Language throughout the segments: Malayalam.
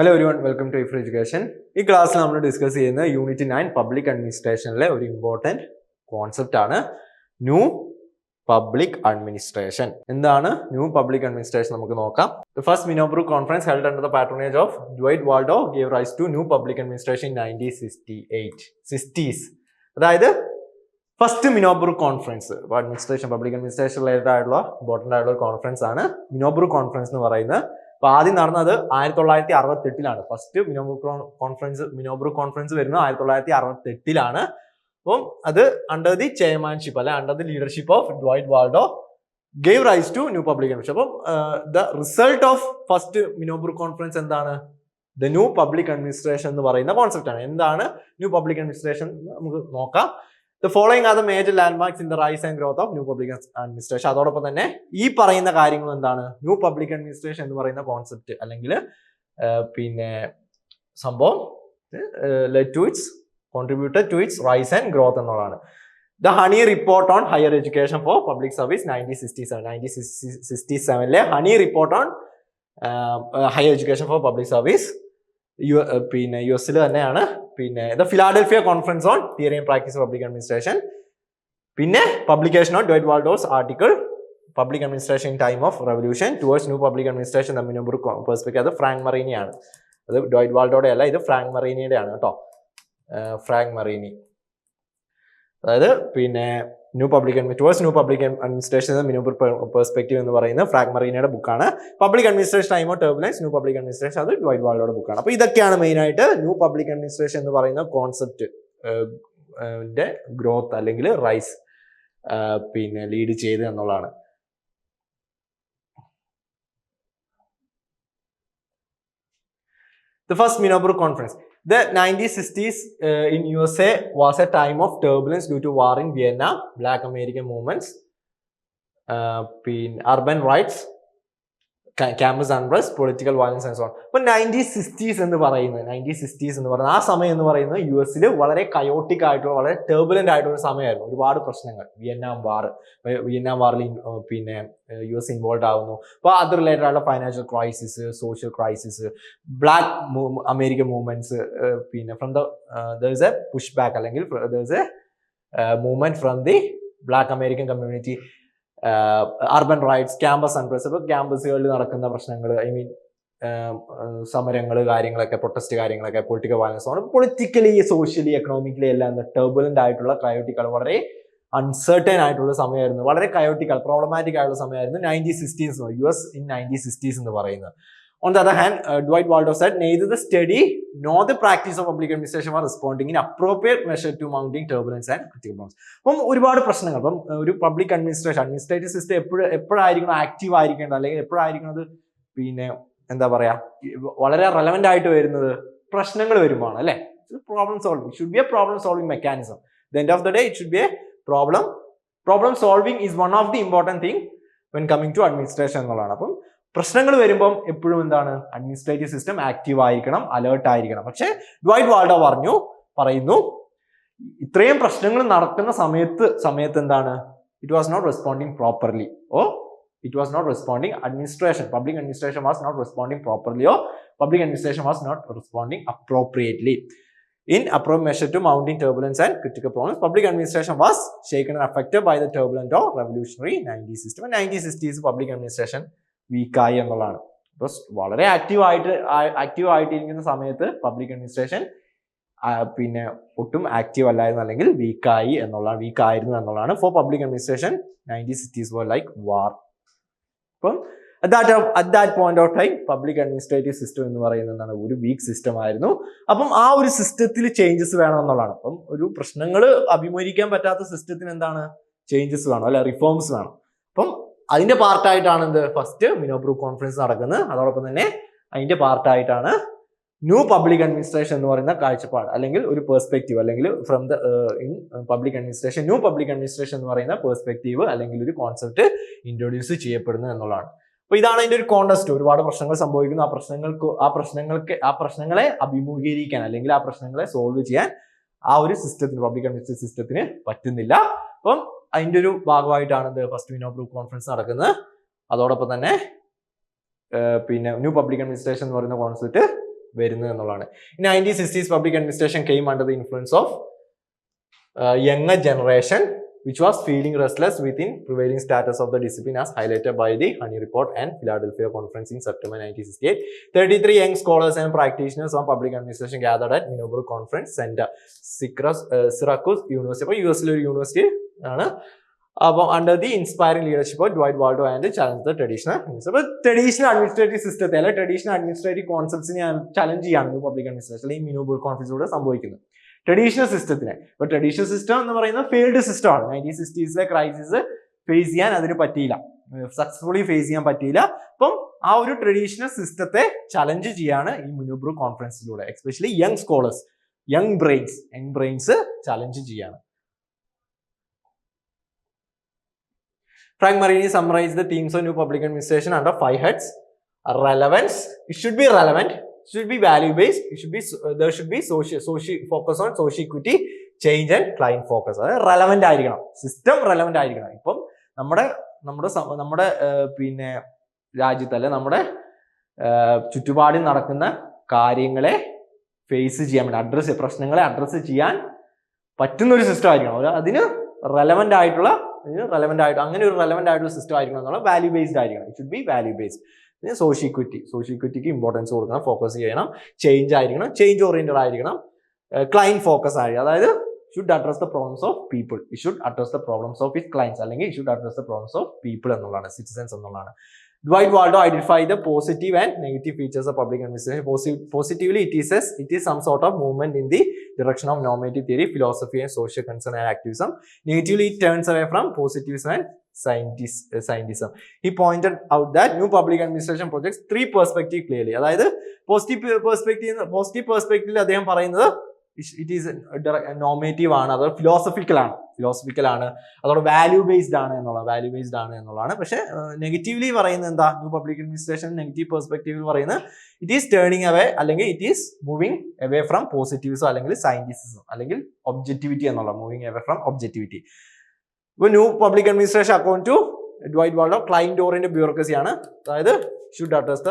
ഹലോ ഒരു one welcome to Ifer education ഈ ക്ലാസ്സിൽ നമ്മൾ ഡിസ്കസ് ചെയ്യുന്ന യൂണിറ്റ് നയൻ പബ്ലിക് അഡ്മിനിസ്ട്രേഷനിലെ ഒരു ഇമ്പോർട്ടന്റ് കോൺസെപ്റ്റ് ആണ്. ന്യൂ പബ്ലിക് അഡ്മിനിസ്ട്രേഷൻ എന്താണ് ന്യൂ പബ്ലിക് അഡ്മിനിസ്ട്രേഷൻ നമുക്ക് നോക്കാം. The first Minnowbrook conference held under the patronage of Dwight Waldo gave rise to new public administration nineteen sixty eight sixties അതായത് first Minnowbrook conference administration public administration related ആയിട്ടുള്ള ഇമ്പോർട്ടന്റ് ആയിട്ടുള്ള കോൺഫറൻസ് ആണ്. മിനോബ്രൂ കോൺഫറൻസ് എന്ന് പറയുന്നത് അപ്പൊ ആദ്യം നടന്നത് ആയിരത്തി തൊള്ളായിരത്തി അറുപത്തി എട്ടിലാണ് first Minnowbrook conference Minnowbrook conference വരുന്നത് ആയിരത്തി തൊള്ളായിരത്തി അറുപത്തി എട്ടിലാണ് അപ്പം അത് അണ്ടർ ദി ചെയർമാൻഷിപ്പ് അല്ലെ under the leadership of Dwight Waldo gave rise to new public administration അപ്പം the result of first Minnowbrook conference എന്താണ്? ദ ന്യൂ പബ്ലിക് അഡ്മിനിസ്ട്രേഷൻ എന്ന് പറയുന്ന കോൺസെപ്റ്റ് ആണ്. എന്താണ് ന്യൂ പബ്ലിക് അഡ്മിനിസ്ട്രേഷൻ നമുക്ക് നോക്കാം. The following are the major landmarks in the rise and growth of new public administration അതോടൊപ്പം തന്നെ ഈ പറയുന്ന കാര്യങ്ങൾ എന്താണ്? ന്യൂ പബ്ലിക് അഡ്മിനിസ്ട്രേഷൻ എന്ന് പറയുന്ന കോൺസെപ്റ്റ് അല്ലെങ്കിൽ പിന്നെ സംഭവം to its contributed to its rise and growth എന്നുള്ളതാണ്. The Honey report on higher education for public service nineteen sixty seven nineteen sixty സെവനിലെ Honey report on higher education for public service U പിന്നെ യു എസിൽ തന്നെയാണ് പിന്നെ the Philadelphia conference on theory and practice of public administration പിന്നെ publication on Dwight Waldo's article public administration time of revolution towards new public administration the Minnowbrook perspective അത് ഫ്രാങ്ക് മറീനിയാണ് അത് ഡോയിറ്റ് വാൾഡോടെ അല്ല ഇത് ഫ്രാങ്ക് മറീനിയുടെ ആണ് കേട്ടോ. ഫ്രാങ്ക് മറീനി അതായത് പിന്നെ new public towards new public administration minimum perspective എന്ന് പറയുന്ന ഫ്രാഗ് മറീനയുടെ ബുക്കാണ് public administration time of turbulence new public administration അത് ഡ്വൈറ്റ് വാൾഡോയുടെ ബുക്കാണ് അപ്പോൾ ഇതൊക്കെയാണ് മെയിനായിട്ട് ന്യൂ പബ്ലിക് അഡ്മിനിസ്ട്രേഷൻ എന്ന് പറയുന്ന കോൺസെപ്റ്റ് ഗ്രോത്ത് അല്ലെങ്കിൽ റൈസ് പിന്നെ ലീഡ് ചെയ്ത് എന്നുള്ളതാണ്. The first Minnowbrook conference. The 1960s uh, in USA was a time of turbulence due to war in Vienna, Black American movements, uh, urban riots, campus unrest political violence and so on അപ്പൊ നയന്റീൻ സിക്സ്റ്റീസ് എന്ന് പറയുന്നത് നയന്റീൻ സിക്സ്റ്റീസ് എന്ന് പറയുന്നത് ആ സമയം എന്ന് പറയുന്നത് യു എസിൽ വളരെ കയോട്ടിക് ആയിട്ടുള്ള വളരെ ടേബുലന്റ് ആയിട്ടുള്ള ഒരു സമയമായിരുന്നു. ഒരുപാട് പ്രശ്നങ്ങൾ. വിയറ്റ്നാം വാർ വിയറ്റ്നാം വാറിൽ പിന്നെ യു എസ് ഇൻവോൾവ് ആവുന്നു. അപ്പോൾ അത് റിലേറ്റഡ് ആയിട്ടുള്ള financial crisis social crisis black American movements പിന്നെ from the there a push back അല്ലെങ്കിൽ there a movement from the black American community urban riots campus unrest ഇപ്പോൾ ക്യാമ്പസുകളിൽ നടക്കുന്ന പ്രശ്നങ്ങൾ ഐ മീൻ സമരങ്ങൾ കാര്യങ്ങളൊക്കെ പ്രൊട്ടസ്റ്റ് കാര്യങ്ങളൊക്കെ പൊളിറ്റിക്കൽ വയലൻസ് ആണ് പൊളിറ്റിക്കലി സോഷ്യലി എക്കണോമിക്കലി എല്ലാം ടർബുലന്റ് ആയിട്ടുള്ള കയോട്ടിക്കൽ വളരെ അൺസർട്ടൻ ആയിട്ടുള്ള സമയമായിരുന്നു. വളരെ കയോട്ടിക്കൽ പ്രോബ്ലമാറ്റിക് ആയിട്ടുള്ള സമയമായിരുന്നു nineteen sixties U S in nineteen sixties എന്ന് പറയുന്നത്. On the other hand, uh, Dwight Waldo said, neither the study nor the practice of public administration were responding in appropriate measure to mounting turbulence and critical problems. അപ്പം ഒരുപാട് പ്രശ്നങ്ങൾ. അപ്പം ഒരു പബ്ലിക് അഡ്മിനിസ്ട്രേഷൻ അഡ്മിനിസ്ട്രേറ്റീവ് സിസ്റ്റം എപ്പോഴും എപ്പോഴായിരിക്കണം ആക്റ്റീവ് ആയിരിക്കേണ്ടത്? അല്ലെങ്കിൽ എപ്പോഴായിരിക്കുന്നത് പിന്നെ എന്താ പറയുക വളരെ റെലവെന്റ് ആയിട്ട് വരുന്നത് പ്രശ്നങ്ങൾ വരുമ്പോൾ അല്ലേ? Problem solving should be a problem solving mechanism the end of the day it should be a problem problem solving is one of the important thing when coming to administration എന്നുള്ളതാണ്. അപ്പം പ്രശ്നങ്ങൾ വരുമ്പം എപ്പോഴും എന്താണ്? അഡ്മിനിസ്ട്രേറ്റീവ് സിസ്റ്റം ആക്റ്റീവ് ആയിരിക്കണം അലേർട്ട് ആയിരിക്കണം. പക്ഷേ ഡ്വൈറ്റ് വാൾഡോ പറഞ്ഞു പറയുന്നു ഇത്രയും പ്രശ്നങ്ങൾ നടക്കുന്ന സമയത്ത് സമയത്ത് എന്താണ്? It was not responding properly or it was not responding administration public administration was not responding properly or public administration was not responding appropriately in appropriate measure to mounting turbulence and critical problems. Public administration was shaken and by the the turbulent revolutionary revolutionary 90s system. 1960s public administration വീക്കായി എന്നുള്ളതാണ്. അപ്പോൾ വളരെ ആക്റ്റീവ് ആയിട്ട് ആക്റ്റീവ് ആയിട്ടിരിക്കുന്ന സമയത്ത് പബ്ലിക് അഡ്മിനിസ്ട്രേഷൻ പിന്നെ ഒട്ടും ആക്റ്റീവ് അല്ലായിരുന്നു അല്ലെങ്കിൽ വീക്കായി എന്നുള്ളതാണ് വീക്കായിരുന്നു എന്നുള്ളതാണ് ഫോർ പബ്ലിക് അഡ്മിനിസ്ട്രേഷൻ നയന്റി സിറ്റീസ് ഫോർ ലൈക്ക് വാർ അപ്പം that at that point of time public administrative system എന്ന് പറയുന്നത് എന്താണ്? ഒരു വീക്ക് സിസ്റ്റം ആയിരുന്നു. അപ്പം ആ ഒരു സിസ്റ്റത്തിൽ ചേഞ്ചസ് വേണം എന്നുള്ളതാണ്. അപ്പം ഒരു പ്രശ്നങ്ങൾ അഭിമുഖീകരിക്കാൻ പറ്റാത്ത സിസ്റ്റത്തിന് എന്താണ്? ചേഞ്ചസ് വേണം അല്ലെ റിഫോംസ് വേണം. അപ്പം അതിന്റെ പാർട്ടായിട്ടാണ് എന്ത്? ഫസ്റ്റ് മിനോബ്രൂ കോൺഫറൻസ് നടക്കുന്നത്. അതോടൊപ്പം തന്നെ അതിന്റെ പാർട്ടായിട്ടാണ് ന്യൂ പബ്ലിക് അഡ്മിനിസ്ട്രേഷൻ എന്ന് പറയുന്ന കാഴ്ചപ്പാട് അല്ലെങ്കിൽ ഒരു പെർസ്പെക്റ്റീവ് അല്ലെങ്കിൽ from the in public administration new public administration എന്ന് പറയുന്ന പെർസ്പെക്റ്റീവ് അല്ലെങ്കിൽ ഒരു കോൺസെപ്റ്റ് ഇൻട്രൊഡ്യൂസ് ചെയ്യപ്പെടുന്നു എന്നുള്ളതാണ്. അപ്പൊ ഇതാണ് അതിന്റെ ഒരു കോണ്ടസ്റ്റ് ഒരുപാട് പ്രശ്നങ്ങൾ സംഭവിക്കുന്നു. ആ പ്രശ്നങ്ങൾക്ക് ആ പ്രശ്നങ്ങൾക്ക് ആ പ്രശ്നങ്ങളെ അഭിമുഖീകരിക്കാൻ അല്ലെങ്കിൽ ആ പ്രശ്നങ്ങളെ സോൾവ് ചെയ്യാൻ ആ ഒരു സിസ്റ്റത്തിന് പബ്ലിക് അഡ്മിനിസ്ട്രേഷൻ സിസ്റ്റത്തിന് പറ്റുന്നില്ല. അപ്പം അതിന്റെ ഒരു ഭാഗമായിട്ടാണ് ഫസ്റ്റ് വിനോ ഗ്രൂപ്പ് കോൺഫറൻസ് നടക്കുന്നത്. അതോടൊപ്പം തന്നെ പിന്നെ ന്യൂ പബ്ലിക് അഡ്മിനിസ്ട്രേഷൻ എന്ന് പറയുന്ന കോൺസെപ്റ്റ് വരുന്നത് എന്നുള്ളതാണ്. Nineteen sixties public administration came under the influence of young generation which was feeling restless within prevailing status of the discipline as highlighted by the Honey Report and Philadelphia Conference in September 1968. 33 young scholars and practitioners on public administration gathered at Minnowburg Conference Center, Syracuse, uh, Syracuse University. അപ്പോൾ യു എസിലെ ഒരു യൂണിവേഴ്സിറ്റി ആണ് അപ്പോൾ under the inspiring leadership of Dwight Waldo and challenge the traditional അപ്പോൾ ട്രഡീഷണൽ അഡ്മിനിസ്ട്രേറ്റീവ് സിസ്റ്റത്തെ അല്ലെ ട്രഡീഷണൽ അഡ്മിനിസ്ട്രേറ്റീവ് കോൺസെപ്റ്റ്സിനെ ചലഞ്ച് ചെയ്യാണ് പബ്ലിക് അഡ്മിനിസ്ട്രേഷൻ അല്ലെങ്കിൽ മിനോബുൾ കോൺഫറൻസിലൂടെ സംഭവിക്കുന്നത് Traditional സിസ്റ്റത്തിനെ ഇപ്പൊ ട്രഡീഷണൽ സിസ്റ്റം എന്ന് പറയുന്നത് ഫെയിൽഡ് സിസ്റ്റം ആണ്. നയന്റീൻ സിക്സ്റ്റീസിലെ ക്രൈസിസ് ഫേസ് ചെയ്യാൻ അതിന് പറ്റിയില്ല. സക്സസ്ഫുള്ളി ഫേസ് ചെയ്യാൻ പറ്റിയില്ല. അപ്പം ആ ഒരു ട്രഡീഷണൽ സിസ്റ്റത്തെ ചലഞ്ച് ചെയ്യാണ് ഈ മുനൂബ്രു കോൺഫറൻസിലൂടെ especially young scholars young brains young brains challenge ചെയ്യാണ്. Frank Marini summarise the themes of new public administration under five heads relevance it should be relevant. It should be value based. It should be uh, there should be social social focus on social equity, change and client focus. അതായത് റെലവെന്റ് ആയിരിക്കണം സിസ്റ്റം റെലവെന്റ് ആയിരിക്കണം ഇപ്പം നമ്മുടെ നമ്മുടെ നമ്മുടെ പിന്നെ രാജ്യത്തല്ല നമ്മുടെ ചുറ്റുപാടിൽ നടക്കുന്ന കാര്യങ്ങളെ ഫേസ് ചെയ്യാൻ വേണ്ടി അഡ്രസ്സ് പ്രശ്നങ്ങളെ അഡ്രസ്സ് ചെയ്യാൻ പറ്റുന്ന ഒരു സിസ്റ്റം ആയിരിക്കണം അതിന് റെലവെന്റ് ആയിട്ടുള്ള അതിന് റെലവെന്റ് ആയിട്ട് അങ്ങനെ ഒരു റെലവെന്റ് ആയിട്ടുള്ള സിസ്റ്റം ആയിരിക്കണം എന്നുള്ള വാല്യൂ ബേസ്ഡ് ആയിരിക്കണം it should be value based പിന്നെ സോഷ്യൽ ഇക്വിറ്റി സോഷ്യൽ ഇക്വിറ്റിക്ക് ഇമ്പോർട്ടൻസ് കൊടുക്കണം. ഫോക്കസ് ചെയ്യണം. ചേഞ്ച് ആയിരിക്കണം. ചേഞ്ച് ഓറിയന്റഡ് ആയിരിക്കണം. ക്ലൈന്റ് ഫോക്കസ് ആയിരിക്കും അതായത് should address the problems of people it should address the problems of its clients അല്ലെങ്കിൽ it should address the problems of people എന്നുള്ളതാണ്. സിറ്റിസൻസ് എന്നുള്ളതാണ്. Dwight Waldo identify the positive and negative features of public administration positively it is as it is some sort of movement in the direction of normative theory philosophy and social concern and activism negatively it turns away from positives and scientist, scientism he He out that new public administration projects three perspective clearly അതായത് പോസിറ്റീവ് പെർസ്പെക്റ്റീവ് പോസിറ്റീവ് പെർസ്പെക്റ്റീവിൽ അദ്ദേഹം പറയുന്നത് ഇറ്റ് ഈസ് നോമേറ്റീവ് ആണ് അത് ഫിലോസഫിക്കൽ ആണ്. ഫിലോസഫിക്കൽ ആണ്. അതോടെ വാല്യൂ ബേസ്ഡ് ആണ് എന്നുള്ള വാല്യൂ ബേസ്ഡ് ആണ് എന്നുള്ളതാണ്. പക്ഷേ നെഗറ്റീവ്ലി പറയുന്നത് എന്താ? ന്യൂ പബ്ലിക് അഡ്മിനിസ്ട്രേഷൻ നെഗറ്റീവ് പെർസ്പെക്റ്റീവിൽ പറയുന്നത് ഇറ്റ് ഈസ് ടേണിങ് അവേ അല്ലെങ്കിൽ it is moving away from പോസിറ്റീവ്സോ അല്ലെങ്കിൽ സയന്റിസിസം അല്ലെങ്കിൽ ഒബ്ജക്ടിവിറ്റി എന്നുള്ള മൂവിങ് അവേ ഫ്രം ഒബ്ജക്ടിവിറ്റി ഇപ്പോൾ new public administration account to Dwight Waldo orient bureaucracy ആണ്. അതായത് should address the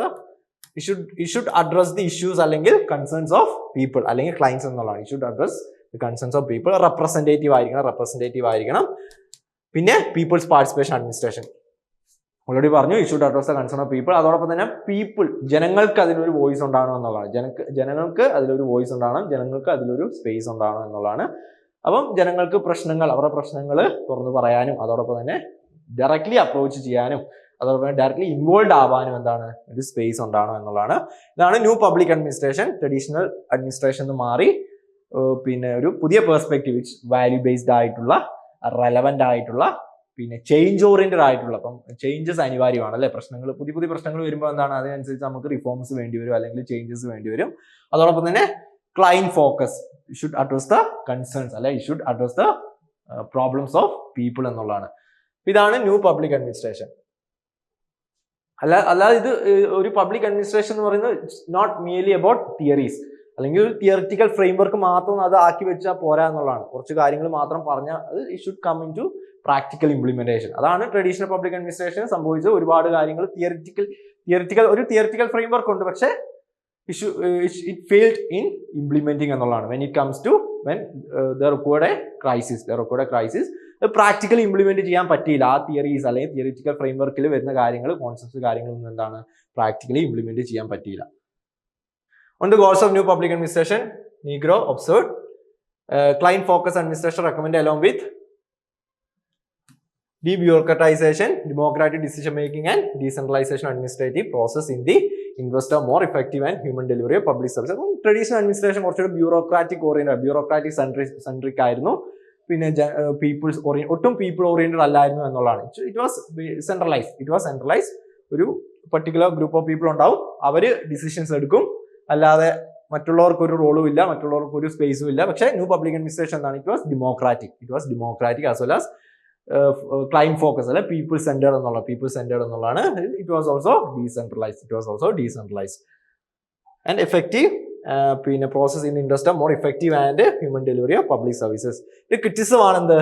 should should address the issues അല്ലെങ്കിൽ കൺസേൺസ് ഓഫ് പീപ്പിൾ അല്ലെങ്കിൽ ക്ലൈൻസ് എന്നുള്ളതാണ്. Should address the concerns of people representative ആയിരിക്കണം റെപ്രസെന്റേറ്റീവ് ആയിരിക്കണം. പിന്നെ പീപ്പിൾസ് പാർട്ടിസിപ്പേഷൻ അഡ്മിനിസ്ട്രേഷൻ ഓൾറെഡി പറഞ്ഞു issue address the concern of people അതോടൊപ്പം തന്നെ പീപ്പിൾ ജനങ്ങൾക്ക് അതിലൊരു വോയിസ് ഉണ്ടാകണം എന്നുള്ളതാണ്. ജനങ്ങൾക്ക് അതിലൊരു വോയിസ് ഉണ്ടാകണം ജനങ്ങൾക്ക് അതിലൊരു സ്പേസ് ഉണ്ടാകണം എന്നുള്ളതാണ് അപ്പം ജനങ്ങൾക്ക് പ്രശ്നങ്ങൾ അവരുടെ പ്രശ്നങ്ങൾ തുറന്നു പറയാനും അതോടൊപ്പം തന്നെ ഡയറക്റ്റ്ലി അപ്രോച്ച് ചെയ്യാനും അതോടൊപ്പം ഡയറക്റ്റ്ലി ഇൻവോൾവ് ആവാനും എന്താണ് ഒരു സ്പേസ് ഉണ്ടാണോ എന്നുള്ളതാണ്. ഇതാണ് new public administration traditional administration എന്ന് മാറി പിന്നെ ഒരു പുതിയ പെർസ്പെക്റ്റീവ് വാല്യൂ ബേസ്ഡ് ആയിട്ടുള്ള റെലവെന്റ് ആയിട്ടുള്ള പിന്നെ ചേഞ്ച് ഓറിയന്റഡ് ആയിട്ടുള്ള അപ്പം ചേഞ്ചസ് അനിവാര്യമാണ് അല്ലേ? പ്രശ്നങ്ങൾ പുതിയ പുതിയ പ്രശ്നങ്ങൾ വരുമ്പോൾ എന്താണ്? അതിനനുസരിച്ച് നമുക്ക് റിഫോംസ് വേണ്ടി വരും അല്ലെങ്കിൽ ചേഞ്ചസ് വേണ്ടി വരും. അതോടൊപ്പം തന്നെ client focus should address the concerns അല്ലെ? Should address the problems of people എന്നുള്ളതാണ്. ഇതാണ് ന്യൂ പബ്ലിക് അഡ്മിനിസ്ട്രേഷൻ അല്ല അല്ലാതെ ഇത് ഒരു പബ്ലിക് അഡ്മിനിസ്ട്രേഷൻ എന്ന് പറയുന്നത് നോട്ട് മിയർലി അബൌട്ട് തിയറീസ് അല്ലെങ്കിൽ ഒരു തിയറിറ്റിക്കൽ ഫ്രെയിംവർക്ക് മാത്രം അത് ആക്കി വെച്ചാൽ പോരാ എന്നുള്ളതാണ്. കുറച്ച് കാര്യങ്ങൾ മാത്രം പറഞ്ഞാൽ അത് it should come in to practical implementation അതാണ് ട്രഡീഷണൽ പബ്ലിക് അഡ്മിനിസ്ട്രേഷൻ സംഭവിച്ചത് ഒരുപാട് കാര്യങ്ങൾ. തിയറിറ്റിക്കൽ തിയറിറ്റിക്കൽ ഒരു തിയറിറ്റിക്കൽ ഫ്രെയിംവർക്ക് ഉണ്ട്. പക്ഷേ issue it failed in implementing എന്നുള്ളതാണ്. When it comes to when the required a crisis the required a crisis practically implement ചെയ്യാൻ പറ്റിയില്ല. ആ തിയറീസ് അല്ലെങ്കിൽ തിയറിറ്റിക്കൽ ഫ്രെയിംവർക്കിൽ വരുന്ന കാര്യങ്ങൾ കോൺസെപ്റ്റ്സ് കാര്യങ്ങളൊന്നും എന്താണ് പ്രാക്ടിക്കലി ഇംപ്ലിമെന്റ് ചെയ്യാൻ പറ്റിയില്ല. On the goals of new public administration negro observe client focus administration recommend along with debureaucratization, democratic decision making, and decentralization administrative process in the interest more effective and human delivery of public services. അപ്പം ട്രഡീഷണൽ അഡ്മിനിസ്ട്രേഷൻ കുറച്ചുകൂടി ബ്യൂറോക്രാറ്റിക് ഓറിയന്റഡ് ബ്യൂറോക്രാറ്റിക് സെൻട്രിക് ആയിരുന്നു. പിന്നെ പീപ്പിൾസ് ഓറിയ ഒട്ടും പീപ്പിൾ ഓറിയന്റഡ് അല്ലായിരുന്നു എന്നുള്ളതാണ്. It was centralise it was centralise ഒരു പർട്ടിക്കുലർ ഗ്രൂപ്പ് ഓഫ് പീപ്പിൾ ഉണ്ടാവും. അവർ ഡിസിഷൻസ് എടുക്കും. അല്ലാതെ മറ്റുള്ളവർക്ക് ഒരു റോളും ഇല്ല മറ്റുള്ളവർക്ക് ഒരു സ്പേസും ഇല്ല. പക്ഷേ ന്യൂ പബ്ലിക് അഡ്മിനിസ്ട്രേഷൻ എന്താണ് it was democratic it was democratic as well as client focus അല്ലെ? പീപ്പിൾ സെന്റേഡ് എന്നുള്ള പീപ്പിൾ സെന്റേഡ് എന്നുള്ളതാണ്. It was also decentralise it was also decentralise and effective പിന്നെ process in industry more effective and human delivery of public services ഇത് criticism ആണെന്ത്?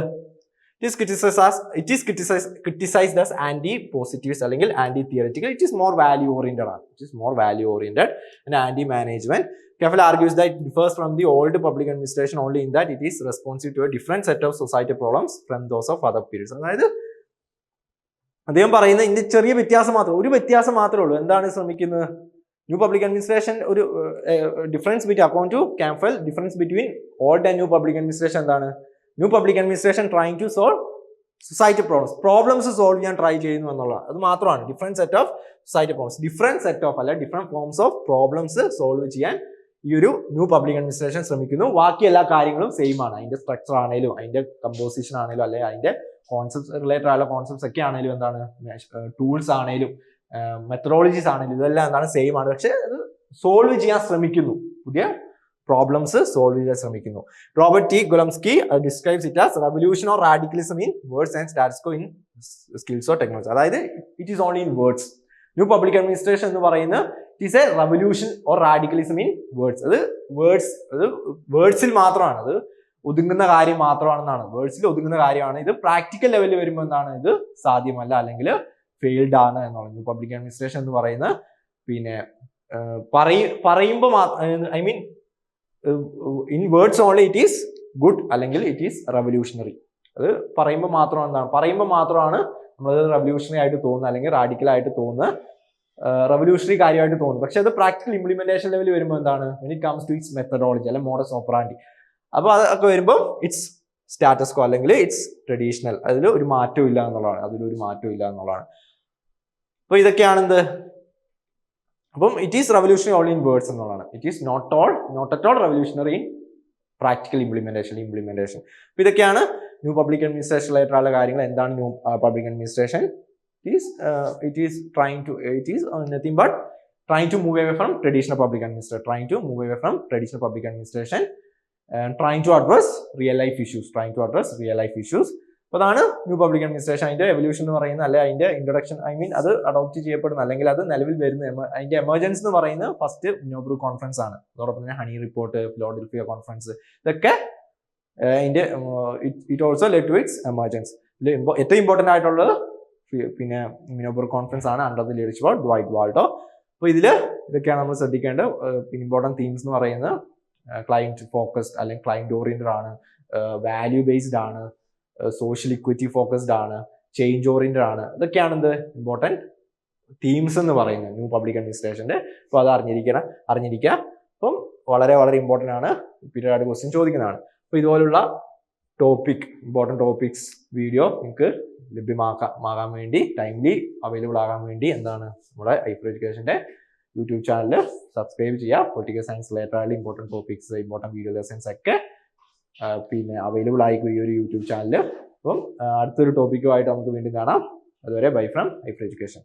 It is criticise as it is criticise criticised as anti positives അല്ലെങ്കിൽ anti theoretical it is more value oriented ആണ്. It is more value oriented and anti management Keffel argues that it differs from the old public administration only in that it is responsive to a different set of societal problems from those of other periods. അതായത് അദ്ദേഹം പറയുന്ന ഇതിന്റെ ചെറിയ വ്യത്യാസം മാത്രം ഒരു വ്യത്യാസം മാത്രമേ ഉള്ളൂ. എന്താണ് ശ്രമിക്കുന്നത്? ന്യൂ പബ്ലിക് അഡ്മിനിസ്ട്രേഷൻ ഒരു difference bit account to Campbell difference between old and new public administration എന്താണ്? New public administration trying to solve society problems problems solve ചെയ്യാൻ ട്രൈ ചെയ്യുന്നു എന്നുള്ളത് അത് മാത്രമാണ്. Different set of society problems different set of അല്ല different forms of problems solve ചെയ്യാൻ ഈ ഒരു ന്യൂ പബ്ലിക് അഡ്മിനിസ്ട്രേഷൻ ശ്രമിക്കുന്നു. ബാക്കി എല്ലാ കാര്യങ്ങളും സെയിം ആണ്. അതിന്റെ സ്ട്രക്ചർ ആണെങ്കിലും അതിന്റെ കമ്പോസിഷൻ ആണെങ്കിലും അല്ലെങ്കിൽ അതിന്റെ കോൺസെപ്റ്റ് റിലേറ്റഡ് ആയുള്ള കോൺസെപ്റ്റ്സ് ഒക്കെ ആണെങ്കിലും എന്താണ്? ടൂൾസ് ആണെങ്കിലും മെത്തഡോളജീസ് ആണെങ്കിലും ഇതെല്ലാം എന്താണ് സെയിം ആണ്. പക്ഷെ അത് സോൾവ് ചെയ്യാൻ ശ്രമിക്കുന്നു. പുതിയ പ്രോബ്ലംസ് സോൾവ് ചെയ്യാൻ ശ്രമിക്കുന്നു. Robert T Golembiewski describes it as revolution or radicalism in words and status quo in skills or technology അതായത് it is only in words new public administration എന്ന് പറയുന്ന it is a revolution or radicalism in words അത് വേർഡ്സ് അത് വേർഡ്സിൽ മാത്രമാണ്. അത് ഒതുങ്ങുന്ന കാര്യം മാത്രമാണെന്നാണ്. വേർഡ്സിൽ ഒതുങ്ങുന്ന കാര്യമാണ്. ഇത് പ്രാക്ടിക്കൽ ലെവലിൽ വരുമ്പോൾ എന്താണ്? ഇത് സാധ്യമല്ല. അല്ലെങ്കിൽ ഫെയിൽഡ് ആണ് എന്നുള്ളത്. പബ്ലിക് അഡ്മിനിസ്ട്രേഷൻ എന്ന് പറയുന്ന പിന്നെ പറയ പറയുമ്പോൾ I mean in words only it is good അല്ലെങ്കിൽ ഇറ്റ് ഈസ് റവല്യൂഷണറി അത് പറയുമ്പോൾ മാത്രം എന്താണ്? പറയുമ്പോൾ മാത്രമാണ് നമ്മളത് റവല്യൂഷണറി ആയിട്ട് തോന്നുന്നത് അല്ലെങ്കിൽ റാഡിക്കൽ ആയിട്ട് തോന്നുന്ന റവല്യൂഷണറി കാര്യമായിട്ട് തോന്നും പക്ഷെ അത് പ്രാക്ടിക്കൽ ഇംപ്ലിമെന്റേഷൻ ലെവൽ വരുമ്പോൾ എന്താണ്? It comes to its methodology അല്ലെ മോഡസ് ഓപ്പറാൻഡി അപ്പോൾ അതൊക്കെ വരുമ്പോൾ ഇറ്റ്സ് സ്റ്റാറ്റസ് കോ അല്ലെങ്കിൽ ഇറ്റ്സ് ട്രഡീഷണൽ അതിൽ ഒരു മാറ്റവും ഇല്ല എന്നുള്ളതാണ്. അതിലൊരു മാറ്റവും ഇല്ല എന്നുള്ളതാണ്. അപ്പോൾ ഇതൊക്കെയാണ് എന്ത് അപ്പം it is revolutionary all in words എന്നുള്ളതാണ്. It is not all not at all revolutionary in practical implementation implementation ഇതൊക്കെയാണ് ന്യൂ പബ്ലിക് അഡ്മിനിസ്ട്രേഷനിലായിട്ടുള്ള കാര്യങ്ങൾ. എന്താണ് new public administration is uh, it is trying to it is uh, nothing but trying to move away from traditional public administration trying to move away from traditional public administration and trying to address real life issues trying to address real life issues. അപ്പോൾ അതാണ് ന്യൂ പബ്ലിക് അഡ്മിനിസ്ട്രേഷൻ അതിന്റെ എവല്യൂഷൻ എന്ന് പറയുന്ന അല്ലെ അതിന്റെ ഇൻട്രൊഡക്ഷൻ ഐ മീൻ അത് അഡോപ്റ്റ് ചെയ്യപ്പെടുന്ന അല്ലെങ്കിൽ അത് നിലവിൽ വരുന്ന അതിന്റെ എമർജൻസ് എന്ന് പറയുന്ന ഫസ്റ്റ് ന്യൂബ്രൂ കോൺഫറൻസ് ആണ്. അതോടൊപ്പം തന്നെ ഹണി റിപ്പോർട്ട് ഫിലോഡൽഫിയ കോൺഫറൻസ് ഇതൊക്കെ ഏഹ്, it also led to its emergence ഏറ്റവും ഇമ്പോർട്ടന്റ് ആയിട്ടുള്ളത് പിന്നെ മിനോബർ കോൺഫറൻസ് ആണ് under the leadership of Dwight Waldo അപ്പോൾ ഇതിൽ ഇതൊക്കെയാണ് നമ്മൾ ശ്രദ്ധിക്കേണ്ടത് ഇമ്പോർട്ടന്റ് തീംസ് എന്ന് പറയുന്നത് ക്ലയന്റ് ഫോക്കസ്ഡ് അല്ലെങ്കിൽ ക്ലയന്റ് ഓറിയന്റഡ് ആണ് വാല്യൂ ബേസ്ഡ് ആണ് സോഷ്യൽ ഇക്വിറ്റി ഫോക്കസ്ഡ് ആണ് ചേഞ്ച് ഓറിയന്റഡ് ആണ്. ഇതൊക്കെയാണ് എന്ത്? ഇമ്പോർട്ടന്റ് തീംസ് എന്ന് പറയുന്നത്. ന്യൂ പബ്ലിക് അഡ്മിനിസ്ട്രേഷന്റെ അപ്പോൾ അത് അറിഞ്ഞിരിക്കണം അറിഞ്ഞിരിക്കുക. അപ്പം വളരെ വളരെ ഇമ്പോർട്ടന്റ് ആണ്. പീരിയഡ് ക്വസ്റ്റ്യൻ ചോദിക്കുന്നതാണ്. അപ്പോൾ ഇതുപോലുള്ള ടോപ്പിക് ഇമ്പോർട്ടന്റ് ടോപ്പിക്സ് വീഡിയോ നിങ്ങൾക്ക് ലഭ്യമാക്കാൻ വേണ്ടി ടൈംലി അവൈലബിൾ ആകാൻ വേണ്ടി എന്താണ് നമ്മുടെ ഹൈപ്പർ എഡ്യൂക്കേഷന്റെ യൂട്യൂബ് ചാനൽ സബ്സ്ക്രൈബ് ചെയ്യുക. പൊളിറ്റിക്കൽ സയൻസ് റിലേറ്റഡ് ആയിട്ട് important topics important video lessons ഒക്കെ പിന്നെ അവൈലബിൾ ആയിരിക്കും ഈ ഒരു യൂട്യൂബ് ചാനൽ അപ്പം അടുത്തൊരു ടോപ്പിക്കുമായിട്ട് നമുക്ക് വീണ്ടും കാണാം. അതുവരെ ബൈ ഫ്രം ഹൈപ്പർ എഡ്യൂക്കേഷൻ